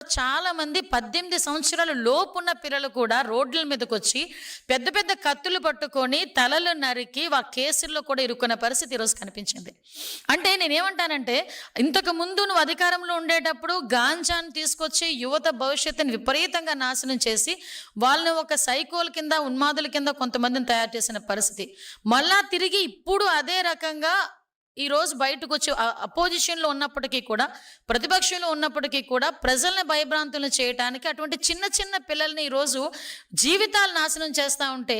చాలా మంది పద్దెనిమిది సంవత్సరాల లోపున్న పిల్లలు కూడా రోడ్ల మీదకి వచ్చి పెద్ద పెద్ద కత్తులు పట్టుకొని తలలు నరికి ఆ కేసుల్లో కూడా ఇరుక్కున్న పరిస్థితి ఈరోజు కనిపించింది. అంటే నేనేమంటానంటే ఇంతకు ముందు నువ్వు అధికారంలో ఉండేటప్పుడు గాంజాను తీసుకొచ్చి యువత భవిష్యత్తుని విపరీతంగా నాశనం చేసి వాళ్ళని ఒక సైకోల కింద ఉన్మాదుల కింద కొంతమందిని తయారు చేసిన పరిస్థితి. మళ్ళా తిరిగి ఇప్పుడు అదే రకంగా ఈరోజు బయటకు వచ్చి అపోజిషన్లో ఉన్నప్పటికీ కూడా ప్రతిపక్షంలో ఉన్నప్పటికీ కూడా ప్రజల్ని భయభ్రాంతులను చేయటానికి అటువంటి చిన్న చిన్న పిల్లల్ని ఈరోజు జీవితాలు నాశనం చేస్తూ ఉంటే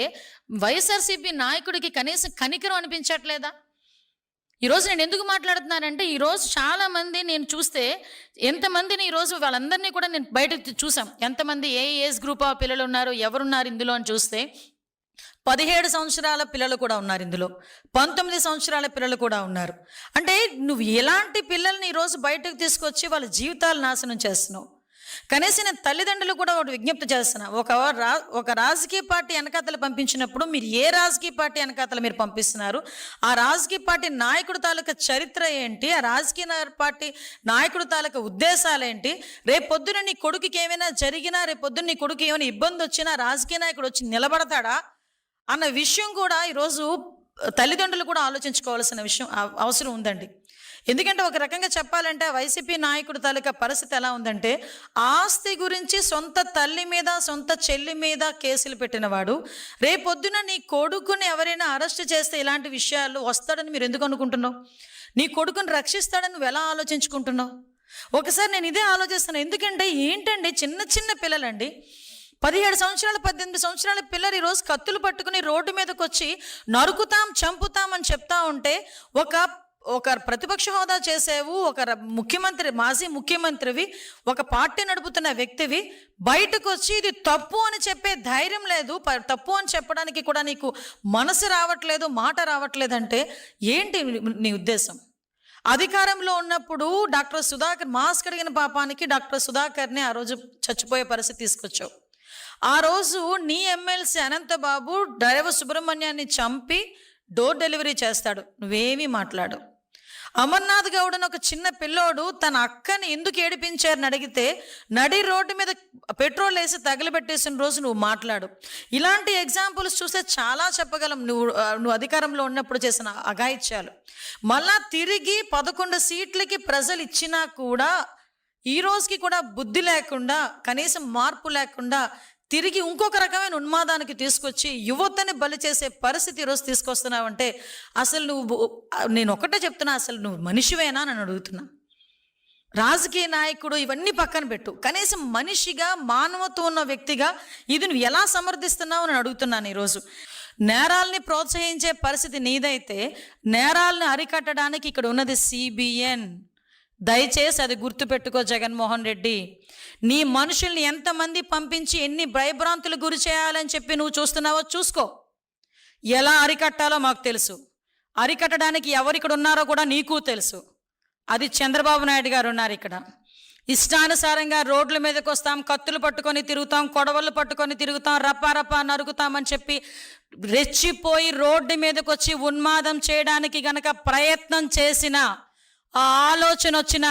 వైఎస్ఆర్సీపీ నాయకుడికి కనీసం కనికరం అనిపించట్లేదా? ఈరోజు నేను ఎందుకు మాట్లాడుతున్నానంటే ఈరోజు చాలామంది నేను చూస్తే ఎంతమందిని ఈరోజు వాళ్ళందరినీ కూడా నేను బయట చూసాం ఎంతమంది ఏ ఏజ్ గ్రూప్ ఆఫ్ పిల్లలు ఉన్నారు ఎవరున్నారు ఇందులో అని చూస్తే పదిహేడు సంవత్సరాల పిల్లలు కూడా ఉన్నారు ఇందులో. పంతొమ్మిది సంవత్సరాల పిల్లలు కూడా ఉన్నారు. అంటే నువ్వు ఎలాంటి పిల్లల్ని ఈరోజు బయటకు తీసుకొచ్చి వాళ్ళ జీవితాలు నాశనం చేస్తున్నావు? కనీసం నేను తల్లిదండ్రులు కూడా ఒకటి విజ్ఞప్తి చేస్తున్నా. ఒక రా ఒక రాజకీయ పార్టీ వెనకాతలు పంపించినప్పుడు మీరు ఏ రాజకీయ పార్టీ వెనకాతలు మీరు పంపిస్తున్నారు? ఆ రాజకీయ పార్టీ నాయకుడు తాలూకా చరిత్ర ఏంటి? ఆ రాజకీయ పార్టీ నాయకుడు తాలూకా ఉద్దేశాలు ఏంటి? రేపు పొద్దున నీ కొడుకుకి ఏమైనా జరిగినా రేపు పొద్దున నీ కొడుకు ఏమైనా ఇబ్బంది వచ్చినా రాజకీయ నాయకుడు వచ్చి నిలబడతాడా? అన్న విషయం కూడా ఈరోజు తల్లిదండ్రులు కూడా ఆలోచించుకోవాల్సిన విషయం అవసరం ఉందండి. ఎందుకంటే ఒక రకంగా చెప్పాలంటే వైసీపీ నాయకుడు తాలూకా పరిస్థితి ఎలా ఉందంటే ఆస్తి గురించి సొంత తల్లి మీద సొంత చెల్లి మీద కేసులు పెట్టినవాడు రేపొద్దున నీ కొడుకుని ఎవరైనా అరెస్ట్ చేస్తే ఇలాంటి విషయాలు వస్తాడని మీరు ఎందుకు అనుకుంటున్నావు? నీ కొడుకుని రక్షిస్తాడని నువ్వు ఎలా ఆలోచించుకుంటున్నావు? ఒకసారి నేను ఇదే ఆలోచిస్తున్నాను ఎందుకంటే ఏంటండి చిన్న చిన్న పిల్లలండి పదిహేడు సంవత్సరాలు పద్దెనిమిది సంవత్సరాల పిల్లలు ఈరోజు కత్తులు పట్టుకుని రోడ్డు మీదకి వచ్చి నరుకుతాం చంపుతాం అని చెప్తా ఉంటే ఒక ఒక ప్రతిపక్ష హోదా చేసేవు ఒక ముఖ్యమంత్రి మాజీ ముఖ్యమంత్రివి ఒక పార్టీ నడుపుతున్న వ్యక్తివి బయటకు వచ్చి ఇది తప్పు అని చెప్పే ధైర్యం లేదు. ప- తప్పు అని చెప్పడానికి కూడా నీకు మనసు రావట్లేదు మాట రావట్లేదంటే ఏంటి నీ ఉద్దేశం? అధికారంలో ఉన్నప్పుడు డాక్టర్ సుధాకర్ మాస్క్ అడిగిన పాపానికి డాక్టర్ సుధాకర్ని ఆ రోజు చచ్చిపోయే పరిస్థితి తీసుకొచ్చావు. ఆ రోజు నీ ఎమ్మెల్సీ అనంతబాబు డ్రైవర్ సుబ్రహ్మణ్యాన్ని చంపి డోర్ డెలివరీ చేస్తాడు. నువ్వేమీ మాట్లాడు. అమర్నాథ్ గౌడ్ అని ఒక చిన్న పిల్లోడు తన అక్కని ఎందుకు ఏడిపించారని అడిగితే నడి రోడ్డు మీద పెట్రోల్ వేసి తగిలిపెట్టేసిన రోజు నువ్వు మాట్లాడు. ఇలాంటి ఎగ్జాంపుల్స్ చూస్తే చాలా చెప్పగలం. నువ్వు నువ్వు అధికారంలో ఉన్నప్పుడు చేసిన అఘాయిత్యాలు. మళ్ళా తిరిగి పదకొండు సీట్లకి ప్రజలు ఇచ్చినా కూడా ఈ రోజుకి కూడా బుద్ధి లేకుండా కనీసం మార్పు లేకుండా తిరిగి ఇంకొక రకమైన ఉన్మాదానికి తీసుకొచ్చి యువతని బలి చేసే పరిస్థితి ఈరోజు తీసుకొస్తున్నావంటే అసలు నువ్వు నేను ఒకటే చెప్తున్నా అసలు నువ్వు మనిషివేనా అని అడుగుతున్నా. రాజకీయ నాయకుడు ఇవన్నీ పక్కన పెట్టు. కనీసం మనిషిగా మానవత్వం ఉన్న వ్యక్తిగా ఇది నువ్వు ఎలా సమర్థిస్తున్నావు అని అడుగుతున్నాను ఈరోజు నేరాల్ని ప్రోత్సహించే పరిస్థితి నీదైతే నేరాలను అరికట్టడానికి ఇక్కడ ఉన్నది సిబిఎన్ దయచేసి అది గుర్తుపెట్టుకో జగన్మోహన్ రెడ్డి. నీ మనుషుల్ని ఎంతమంది పంపించి ఎన్ని భయభ్రాంతులు గురి చేయాలని చెప్పి నువ్వు చూస్తున్నావో చూసుకో. ఎలా అరికట్టాలో మాకు తెలుసు. అరికట్టడానికి ఎవరిక్కడ ఉన్నారో కూడా నీకు తెలుసు. అది చంద్రబాబు నాయుడు గారు ఉన్నారు ఇక్కడ. ఇష్టానుసారంగా రోడ్ల మీదకి వస్తాం కత్తులు పట్టుకొని తిరుగుతాం కొడవళ్ళు పట్టుకొని తిరుగుతాం రపారపా నరుకుతామని చెప్పి రెచ్చిపోయి రోడ్డు మీదకి వచ్చి ఉన్మాదం చేయడానికి గనక ప్రయత్నం చేసిన ఆ ఆలోచన వచ్చిన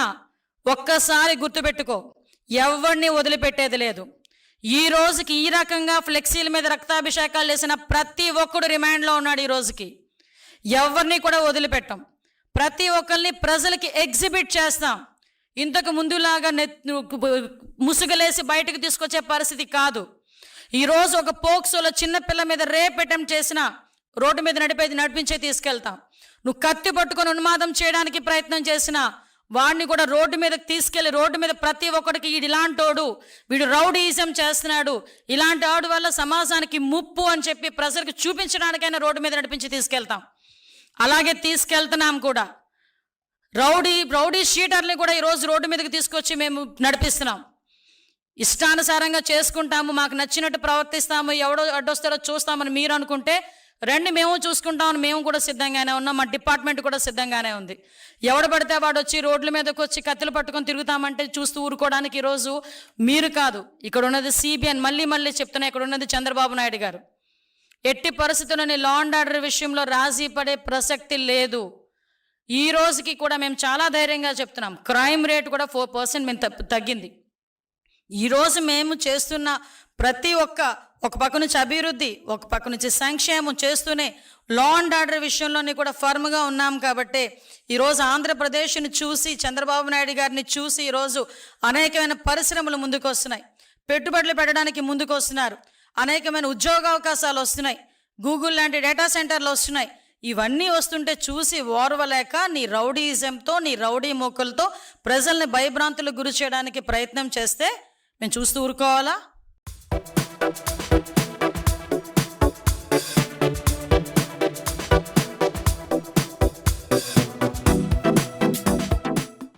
ఒక్కసారి గుర్తుపెట్టుకో ఎవరిని వదిలిపెట్టేది లేదు. ఈ రోజుకి ఈ రకంగా ఫ్లెక్సీల మీద రక్తాభిషేకాలు చేసిన ప్రతి ఒక్కడు రిమాండ్లో ఉన్నాడు ఈ రోజుకి. ఎవరిని కూడా వదిలిపెట్టాం. ప్రతి ఒక్కరిని ప్రజలకి ఎగ్జిబిట్ చేస్తాం. ఇంతకు ముందులాగా నెత్ ముసుగులేసి బయటకు తీసుకొచ్చే పరిస్థితి కాదు. ఈరోజు ఒక పోక్సోలో చిన్న పిల్ల మీద రేప్ అటెంప్ట్ చేసిన రోడ్డు మీద నడిపేది నడిపించే తీసుకెళ్తాం. నువ్వు కత్తి పట్టుకొని ఉన్మాదం చేయడానికి ప్రయత్నం చేసినా వాడిని కూడా రోడ్డు మీదకి తీసుకెళ్ళి రోడ్డు మీద ప్రతి ఒక్కడికి వీడు ఇలాంటోడు. వీడు రౌడీయిజం చేస్తున్నాడు. ఇలాంటి ఆడు వల్ల సమాజానికి ముప్పు అని చెప్పి ప్రజలకు చూపించడానికైనా రోడ్డు మీద నడిపించి తీసుకెళ్తాం. అలాగే తీసుకెళ్తున్నాం కూడా. రౌడీ రౌడీ షీటర్ని కూడా ఈరోజు రోడ్డు మీదకి తీసుకొచ్చి మేము నడిపిస్తున్నాం. ఇష్టానుసారంగా చేసుకుంటాము మాకు నచ్చినట్టు ప్రవర్తిస్తాము ఎవడో అడ్డొస్తాడో చూస్తామని మీరు అనుకుంటే రండి మేము చూసుకుంటాం మేము కూడా సిద్ధంగానే ఉన్నాం మా డిపార్ట్మెంట్ కూడా సిద్ధంగానే ఉంది. ఎవడు పడితే వాడు వచ్చి రోడ్ల మీదకి వచ్చి కత్తులు పట్టుకొని తిరుగుతామంటే చూస్తూ ఊరుకోవడానికి ఈరోజు మీరు కాదు ఇక్కడ ఉన్నది సిబిఎన్ మళ్ళీ మళ్ళీ చెప్తున్నా ఇక్కడ ఉన్నది చంద్రబాబు నాయుడు గారు. ఎట్టి పరిస్థితుల్లోని లా అండ్ ఆర్డర్ విషయంలో రాజీ పడే ప్రసక్తి లేదు. ఈ రోజుకి కూడా మేము చాలా ధైర్యంగా చెప్తున్నాం క్రైమ్ రేట్ కూడా ఫోర్ పర్సెంట్ మేము తగ్గింది. ఈరోజు మేము చేస్తున్న ప్రతి ఒక్క ఒక పక్క నుంచి అభివృద్ధి ఒక పక్క నుంచి సంక్షేమం చేస్తూనే లా అండ్ ఆర్డర్ విషయంలోని కూడా ఫర్మ్గా ఉన్నాం కాబట్టి ఈరోజు ఆంధ్రప్రదేశ్ని చూసి చంద్రబాబు నాయుడు గారిని చూసి ఈరోజు అనేకమైన పరిశ్రమలు ముందుకు వస్తున్నాయి పెట్టుబడులు పెట్టడానికి ముందుకు వస్తున్నారు అనేకమైన ఉద్యోగ అవకాశాలు వస్తున్నాయి. గూగుల్ లాంటి డేటా సెంటర్లు వస్తున్నాయి. ఇవన్నీ వస్తుంటే చూసి ఓర్వలేక నీ రౌడీజంతో నీ రౌడీ మొక్కలతో ప్రజల్ని భయభ్రాంతులకు గురి చేయడానికి ప్రయత్నం చేస్తే మేము చూస్తూ ఊరుకోవాలా? Thank